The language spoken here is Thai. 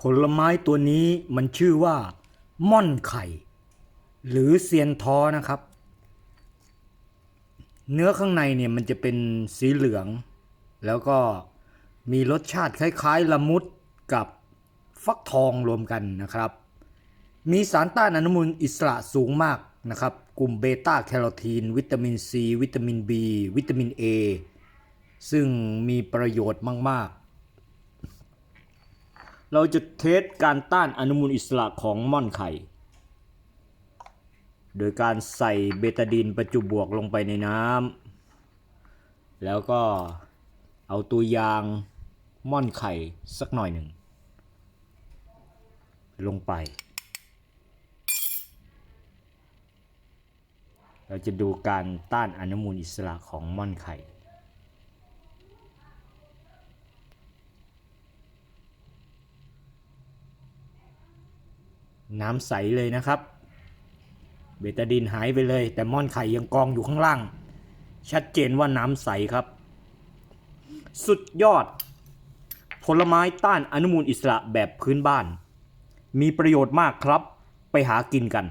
ผลไม้ตัวนี้มันชื่อว่า ม่อนไข่ หรือเซียนท้อนะครับ เนื้อข้างในเนี่ยมันจะเป็นสีเหลือง แล้วก็มีรสชาติคล้ายๆ ละมุดกับฟักทองรวมกันนะครับ มีสารต้านอนุมูลอิสระสูงมากนะครับ กลุ่มเบต้าแคโรทีน วิตามินซี วิตามิน B วิตามิน A ซึ่งมีประโยชน์มากๆ เราจะเทสการต้านอนุมูลอิสระของม่อนไข่ โดยการใส่เบตาดีนประจุบวกลงไปในน้ำแล้วก็เอาตัวยางม่อนไข่สักหน่อยหนึ่ง ลงไป เราจะดูการต้านอนุมูลอิสระของม่อนไข่ น้ำใสเลยนะครับ เบตาดินหายไปเลย แต่ม่อนไข่ยังกองอยู่ข้างล่าง ชัดเจนว่าน้ำใสครับ สุดยอด ผลไม้ต้านอนุมูลอิสระแบบพื้นบ้าน มีประโยชน์มากครับ ไปหากินกัน